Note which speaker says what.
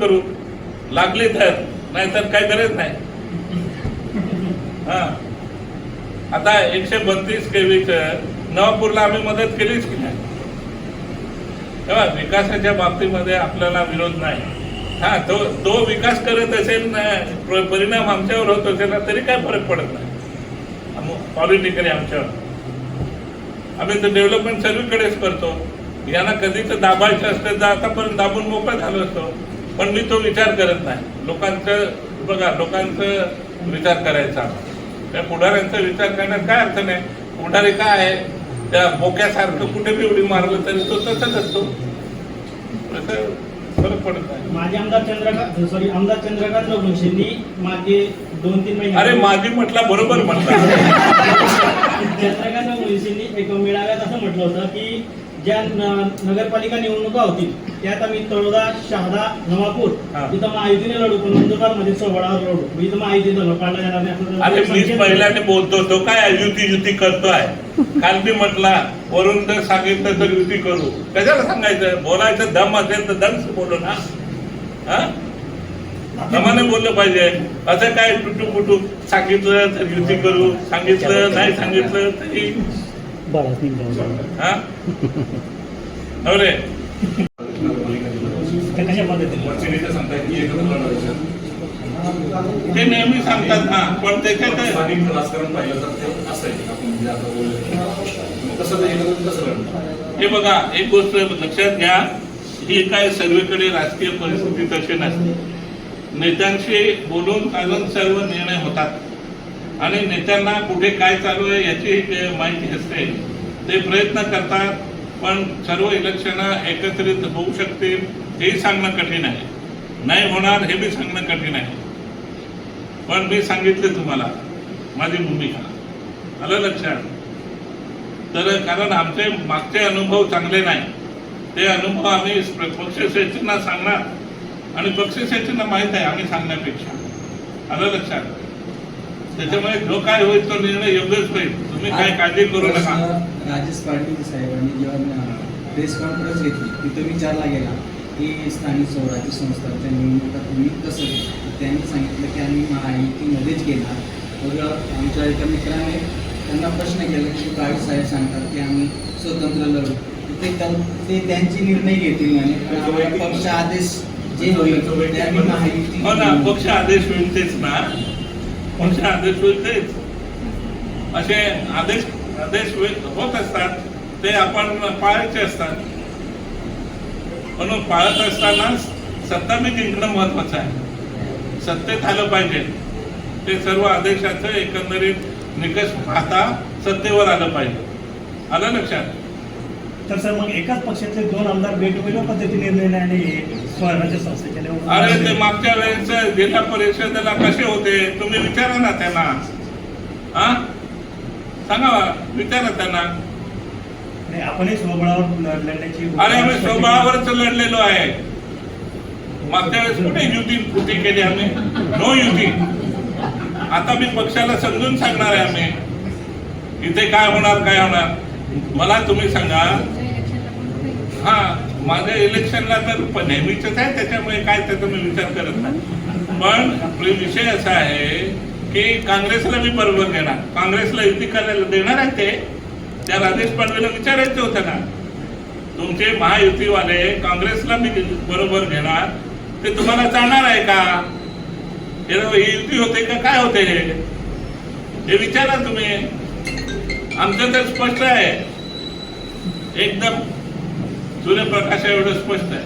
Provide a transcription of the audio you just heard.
Speaker 1: करू. लागली तर नाहीतर काही गरज नाही. हा. आता एकशे बत्तीस केवीच नवापूरला आम्ही मदत केलीच की नाही? तेव्हा विकासाच्या बाबतीमध्ये आपल्याला विरोध नाही. हा तो तो विकास करत असेल ना परिणाम आमच्यावर होत असेल ना तरी काय फरक पडत नाही. पॉलिटिकली आमच्यावर. आम्ही तर डेव्हलपमेंट सगळीकडेच करतो. यांना कधीच दाबायचं असतं तर आतापर्यंत दाबून मोकळं झालो असतो. पण मी तो विचार करत नाही. लोकांचं बघा लोकांचं विचार करायचा. त्या पुढाऱ्यांचा विचार करण्यात काय अर्थ नाही. पुढारी काय आहे? त्या बोक्यासारखं कुठे बी उडी मारलं तरी तो तसंच असतो. तसं फरक पडत नाही.
Speaker 2: माजी आमदार चंद्रकांत सॉरी आमदार चंद्रकांत रघुवंशींनी मागे दोन तीन महिने
Speaker 1: अरे माझी म्हटला बरोबर म्हटला.
Speaker 2: चंद्रकांत रघुवंशींनी एक मेळाव्यात असं म्हटलं होतं की ज्या नगरपालिका निवडणुका होतील त्यात आम्ही तळोदा शहादा नवापूर. इथं महायुतीने लढू पण नंदुरबारमध्ये सोबळावर लढू मग इथं जाणार नाही असं
Speaker 1: अरे मीच
Speaker 2: संकेत-
Speaker 1: पहिल्याने बोलतो तो काय युती युती करतोय? काल मी म्हटला वरून जर सांगितलं तर युती करू. कशाला सांगायचं? बोलायचं दम असेल तर दम बोलू ना. हा? दमाने बोललं पाहिजे. असं काय टुटू फुटू सांगितलं तर युती करू सांगितलं नाही सांगितलं तरी हा?
Speaker 2: पद्धतीने?
Speaker 1: ते नेहमी सांगतात ना पण त्याच्यात
Speaker 3: स्थानिक राजकारण पाहिलं तर ते असं ते
Speaker 1: हे बघा एक गोष्ट लक्षात घ्या ही काय सर्वेकडे राजकीय परिस्थिती तशी नसते. नेत्यांशी बोलून चालून सर्व निर्णय होतात. आणि नेत्यांना कुठे काय चालू आहे याची माहिती असते. ते प्रयत्न करतात पण सर्व इलेक्शन एकत्रित होऊ शकतील हेही सांगणं कठीण आहे. नाही होणार हे बी सांगणं कठीण आहे. पण मी सांगितले तुम्हाला माझी भूमिका. आलं लक्षात? तर कारण आमचे मागचे अनुभव चांगले नाही. ते अनुभव आम्ही पक्ष सचिवांना सांगणार. आणि पक्ष सचिवांना माहीत आहे आम्ही सांगण्यापेक्षा. आलं लक्षात? त्याच्यामुळे जो काय होईल तो निर्णय योग्यच होईल. तुम्ही काय काळजी करू नका.
Speaker 4: राजेश पाटील साहेबांनी जेव्हा प्रेस कॉन्फरन्स घेतली तिथं विचारला गेला की स्थानिक स्वराज्य संस्थांच्या निवडणुका तुम्ही कसं त्यांनी सांगितलं की आम्ही महायुतीमध्येच घेणार. मग आमच्या एका मित्राने त्यांना प्रश्न केला की गावी साहेब सांगतात की आम्ही स्वतंत्र लढू. ते ते त्यांचे निर्णय घेतील म्हणे. पक्ष आदेश जे होईल ते आम्ही महायुती
Speaker 1: हो ना पक्ष आदेश होईल तेच ना. कोणते आदेश होईल तेच. असे आदेश आदेश होत असतात ते आपण पाळायचे असतात. म्हणून पाळत असताना सत्ता म्हणजे मी जिंकणं महत्वाचं आहे. सत्तेत आलं पाहिजे. ते सर्व आदेशाचं एकंदरीत निकष पाहता सत्तेवर आलं पाहिजे. आलं लक्षात?
Speaker 2: तर सर मग एकाच पक्षातले दोन आमदार वेगवेगळ्या पद्धतीने निर्णय आणि स्वराज्य संस्थेच्या
Speaker 1: अरे ते मागच्या वेळेस जिल्हा परिषदेला कसे होते तुम्ही विचारा ना त्यांना. हा सांगा विचारा त्यांना.
Speaker 2: आपणही स्वबळावर लढण्याची
Speaker 1: अरे आम्ही स्वबळावरच लढलेलो आहे. मागच्या वेळेस कुठे युती कृती केली आम्ही? नो युती. आता मी पक्षाला समजून सांगणार आहे आम्ही. इथे काय होणार काय होणार? मला तुम्ही सांगा. हा माझ्या इलेक्शनला तर नेहमीचंच नेहमीच आहे त्याच्यामुळे काय त्याचा मी विचार करत नाही. पण विषय असा आहे की काँग्रेसला मी बरोबर घेणार काँग्रेसला युती करायला देणार आहे ते. त्या राजेश पाटलाला विचारायचं होतं ना. तुमचे महायुतीवाले काँग्रेसला मी बरोबर घेणार. ते तुम्हाला चालणार आहे का? हे युती होते का? काय होते हे? हे विचारा तुम्ही. आमचं तर स्पष्ट आहे. एकदम सूर्यप्रकाश एवढं स्पष्ट आहे.